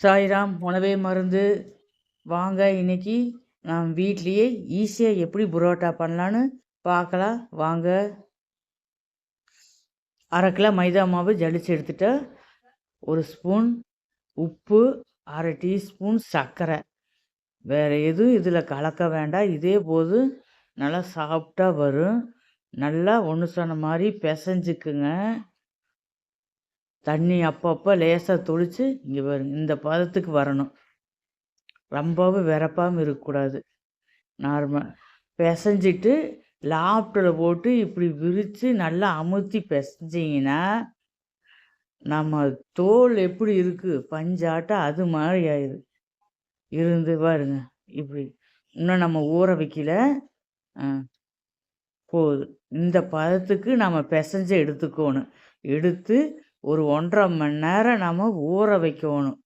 சாய்ராம் உணவே மருந்து வாங்க இன்னைக்கு நாம் வீட்லேயே ஈஸியாக எப்படி புரோட்டா பண்ணலான்னு பார்க்கலாம் வாங்க. அரை கிலோ மைதா மாவு ஜலிச்சு எடுத்துட்டேன் ஒரு ஸ்பூன் உப்பு அரை டீஸ்பூன் சர்க்கரை. வேறு எதுவும் இதில் கலக்க வேண்டாம். இதே போது நல்லா சாஃப்டாக வரும். நல்லா ஒன்று சொன்ன மாதிரி பிசைஞ்சுக்குங்க. தண்ணி அப்பப்போ லேசாக தொளித்து இங்கே வரும் இந்த பதத்துக்கு வரணும். ரொம்பவும் விரப்பாமல் இருக்கக்கூடாது. நார்மல் பிசைஞ்சிட்டு லாப்டில் போட்டு இப்படி விரித்து நல்லா அமுத்தி பிசைஞ்சிங்கன்னா நம்ம தோல் எப்படி இருக்குது பஞ்சாட்டம் அது மாதிரி ஆயிடுது இருந்து பாருங்க இப்படி. இன்னும் நம்ம ஊற வைக்கல. போதும் போகுது இந்த பதத்துக்கு நம்ம பிசைஞ்சு எடுத்துக்கணும். எடுத்து ஒரு ஒன்றரை மணி நேரம் நம்ம ஊற வைக்கணும்.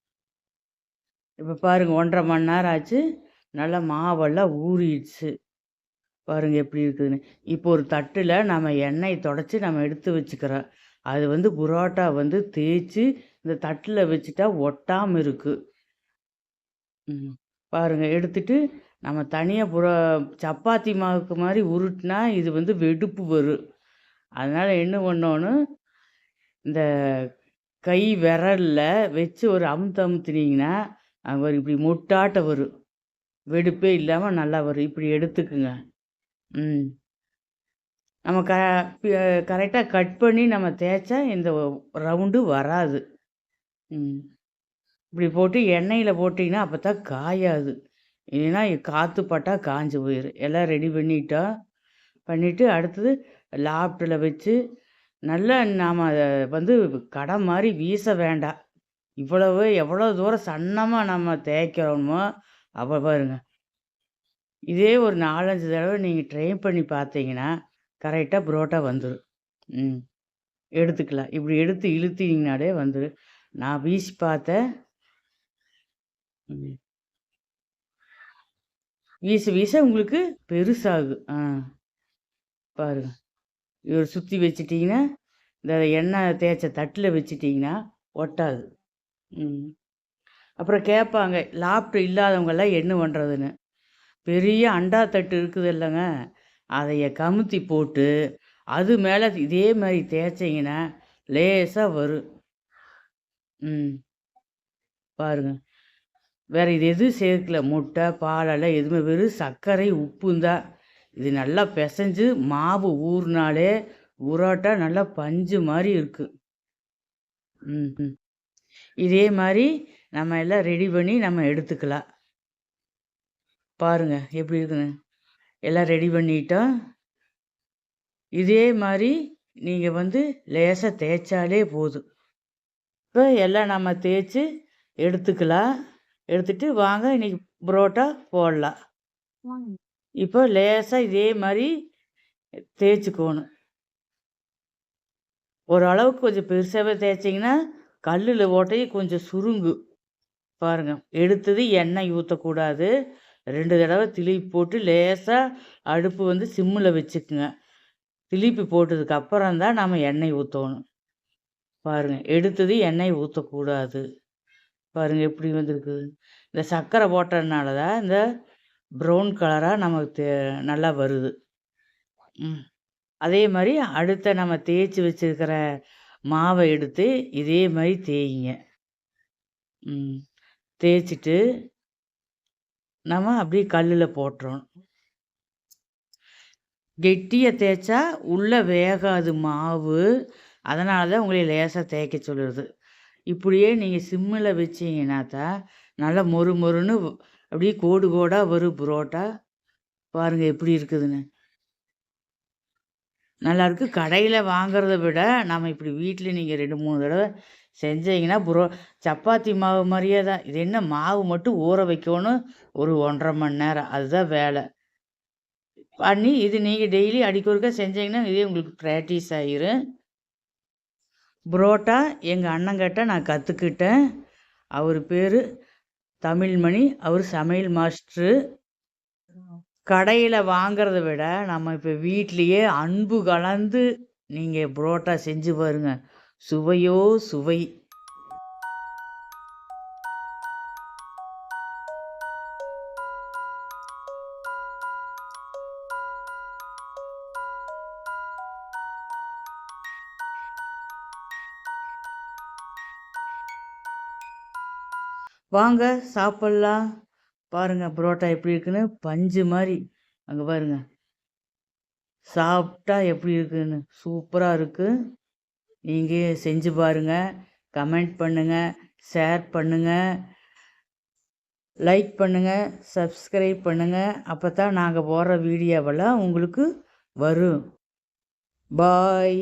இப்போ பாருங்கள் ஒன்றரை மணி நேரம் ஆச்சு. நல்லா மாவெல்லாம் ஊறிடுச்சு. பாருங்கள் எப்படி இருக்குதுன்னு. இப்போ ஒரு தட்டில் நம்ம எண்ணெய் தொடச்சி நம்ம எடுத்து வச்சுக்கிறோம். அது வந்து புரோட்டா வந்து தேய்ச்சி இந்த தட்டில் வச்சுட்டா ஒட்டாமல் இருக்குது பாருங்கள் பாருங்க எடுத்துட்டு நம்ம தனியாக புரோ சப்பாத்தி மாவுக்கு மாதிரி உருட்டினா இது வந்து வெடுப்பு வரும். அதனால் என்ன பண்ணணும்? இந்த கை விரலில் வச்சு ஒரு அமுத்து அமுத்துனீங்கன்னா ஒரு இப்படி முட்டாட்ட வரும். வெடுப்பே இல்லாமல் நல்லா வரும். இப்படி எடுத்துக்குங்க. ம். நம்ம க கரெக்டாக கட் பண்ணி நம்ம தேய்ச்சா இந்த ரவுண்டு வராது. ம். இப்படி போட்டு எண்ணெயில் போட்டிங்கன்னா அப்போ தான் காயாது. இல்லைன்னா காற்று பட்டால் காஞ்சு போயிடும் எல்லாம் ரெடி பண்ணிட்டோம் பண்ணிவிட்டு அடுத்தது லாப்டில் வச்சு நல்லா நாம் அதை வந்து கடை மாதிரி வீச வேண்டாம் இவ்வளவு எவ்வளோ தூரம் சன்னமாக நம்ம தேய்க்கிறோமோ அப்போ பாருங்க. இதே ஒரு நாலஞ்சு தடவை நீங்கள் ட்ரைன் பண்ணி பார்த்தீங்கன்னா கரெக்டாக புரோட்டா வந்துடும் ம். எடுத்துக்கலாம். இப்படி எடுத்து இழுத்தீங்கனாலே வந்துடும் நான் வீசி பார்த்தேன். ம். வீச வீச உங்களுக்கு பெருசாகும் ஆ. பாருங்கள் சுற்றி வச்சிட்டிங்கன்னா இந்த எண்ணெய் தேய்ச்ச தட்டில் வச்சிட்டிங்கன்னா ஒட்டாது. ம். அப்புறம் கேட்பாங்க லாப்ட் இல்லாதவங்கெல்லாம் என்ன பண்ணுறதுன்னு பெரிய அண்டா தட்டு இருக்குது இல்லைங்க. அதைய கமுத்தி போட்டு அது மேலே இதே மாதிரி தேய்ச்சிங்கன்னா லேசாக வரும் ம். பாருங்க. வேறு இது எதுவும் சேர்க்கல. முட்டை பாலெல்லாம் எதுவுமே வெறும் சர்க்கரை உப்புந்தான் இது நல்லா பிசைஞ்சு மாவு ஊறினாலே புரோட்டா நல்லா பஞ்சு மாதிரி இருக்குது ம் ம் இதே மாதிரி நம்ம எல்லாம் ரெடி பண்ணி நம்ம எடுத்துக்கலாம். பாருங்கள் எப்படி இருக்குன்னு. எல்லாம் ரெடி பண்ணிட்டோம். இதே மாதிரி நீங்கள் வந்து லேசாக தேய்ச்சாலே போதும். இப்போ எல்லாம் நம்ம தேய்ச்சி எடுத்துக்கலாம். எடுத்துட்டு வாங்க இன்னைக்கு புரோட்டா போடலாம். இப்போ லேசாக இதே மாதிரி தேய்ச்சிக்கோணும். ஓரளவுக்கு கொஞ்சம் பெருசாகவே தேய்ச்சிங்கன்னா கல்லில் ஓட்டையும் கொஞ்சம் சுருங்கு. பாருங்கள் எடுத்தது எண்ணெய் ஊற்றக்கூடாது ரெண்டு தடவை திளிப்பி போட்டு லேசாக அடுப்பு வந்து சிம்மில் வச்சுக்குங்க. திளிப்பி போட்டதுக்கு அப்புறம் தான் நம்ம எண்ணெய் ஊற்றணும் பாருங்கள் எடுத்தது எண்ணெய் ஊற்றக்கூடாது பாருங்கள் எப்படி வந்திருக்குது இந்த சர்க்கரை போட்டதுனால தான் இந்த ப்ரௌன் கலராக நமக்கு தே நல்லா வருது. ம். அதே மாதிரி அடுத்த நம்ம தேய்ச்சி வச்சுருக்கிற மாவை எடுத்து இதே மாதிரி தேய்ங்க. தேய்ச்சிட்டு நம்ம அப்படியே கல்லில் போட்டுறோம். கெட்டியை தேய்ச்சா உள்ளே வேகாது மாவு. அதனால தான் உங்களை லேசாக தேய்க்க சொல்லுறது. இப்படியே நீங்கள் சிம்மில் வச்சீங்கன்னா தான் நல்லா மொறு மொறுன்னு அப்படியே கோடு கோடாக வரும் புரோட்டா. பாருங்கள் எப்படி இருக்குதுன்னு. நல்லாயிருக்கு கடையில் வாங்கிறத விட நம்ம இப்படி வீட்டில் நீங்கள் ரெண்டு மூணு தடவை செஞ்சீங்கன்னா புரோ சப்பாத்தி மாவு மாதிரியே தான். இது என்ன மாவு மட்டும் ஊற வைக்கணும் ஒரு ஒன்றரை மணி நேரம். அதுதான் வேலை. பண்ணி இது நீங்கள் டெய்லி அடிக்கொருக்கா செஞ்சீங்கன்னா இதே உங்களுக்கு ப்ராக்டிஸ் ஆயிரும். புரோட்டா எங்கள் அண்ணங்கிட்ட நான் கற்றுக்கிட்டேன் அவர் பேர் தமிழ்மணி அவர் சமையல் மாஸ்டரு. கடையில் வாங்கிறத விட நம்ம இப்போ வீட்லேயே அன்பு கலந்து நீங்கள் புரோட்டா செஞ்சு பாருங்க. சுவையோ சுவை. வாங்க சாப்பிட்லாம். பாருங்கள் புரோட்டா எப்படி இருக்குன்னு? பஞ்சு மாதிரி. அங்கே பாருங்க. சாப்பிட்டா எப்படி இருக்குன்னு? சூப்பராக இருக்குது நீங்கள் செஞ்சு பாருங்கள் கமெண்ட் பண்ணுங்கள் ஷேர் பண்ணுங்கள் லைக் பண்ணுங்கள் சப்ஸ்கிரைப் பண்ணுங்கள் அப்போ தான் நாங்கள் போடுற வீடியோவெல்லாம் உங்களுக்கு வரும். பாய்.